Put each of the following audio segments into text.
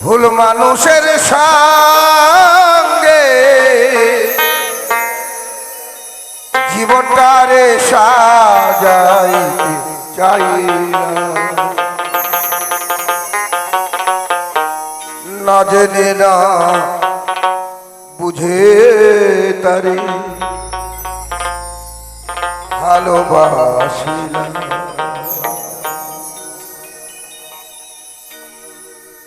ভুল মানুষের সঙ্গে জীবনটারে সাজাইতে চাই না। জেনে না বুঝে তারে ভালোবাসি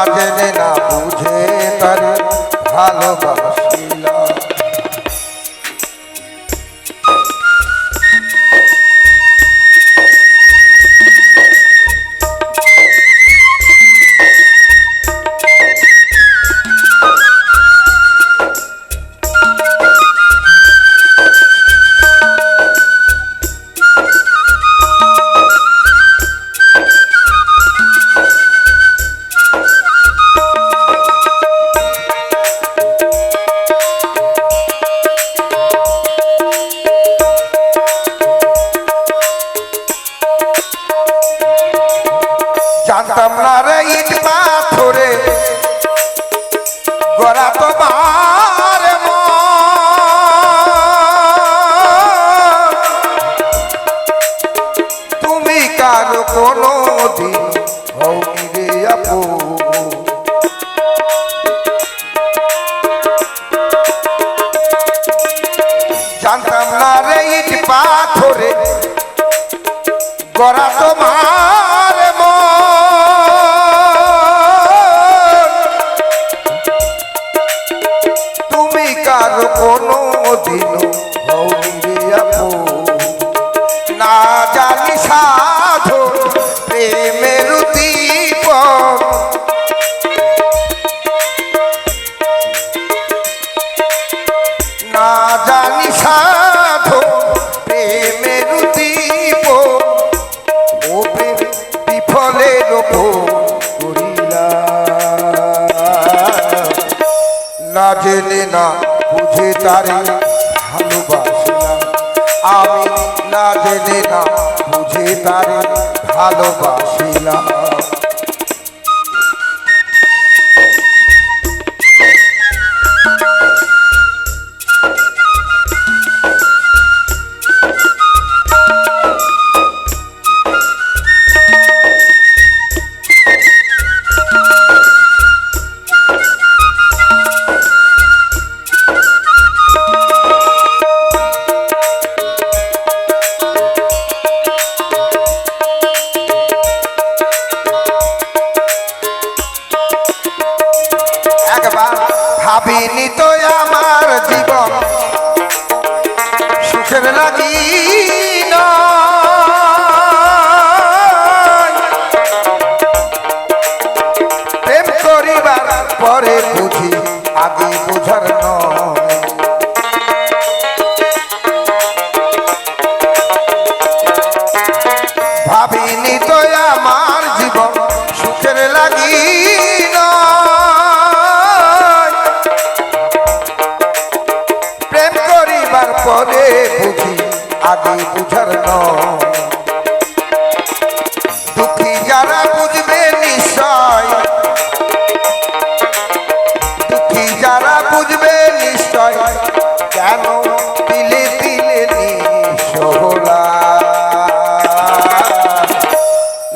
না জেনে না বুঝে বিফলের করিলা। না জেনে না বুঝে তারে ভালোবাসিলাম। আমি না জেনে না বুঝে তারে ভালোবাসিলাম।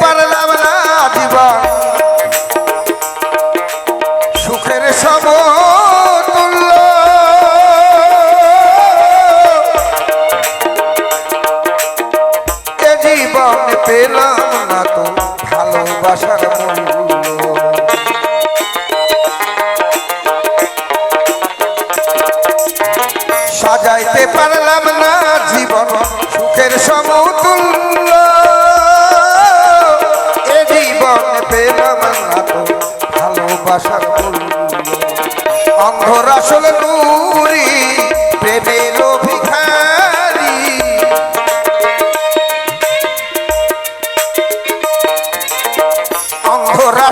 পারলাম না জীবন সুখের সমতুল্য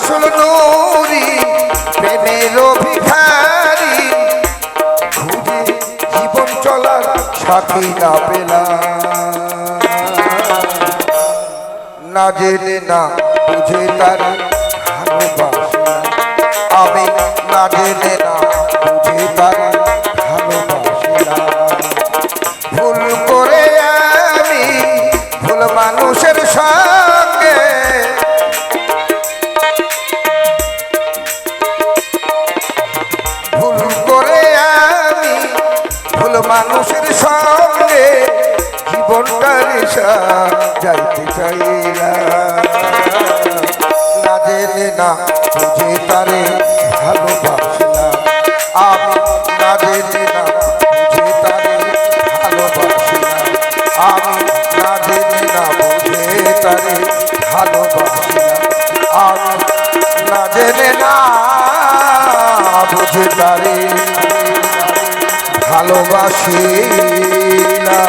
আসল নুরি, প্রেমের খুঁজে জীবন চলার সাথী না পেলা না জেনে না বুঝে তার ভালোবাসা। আমি না জেনে না না জেনে না, বুঝে তারে ভালোবাসি না আমি না জেনে না, বুঝে তারে ভালোবাসি আমি ভালোবাসি না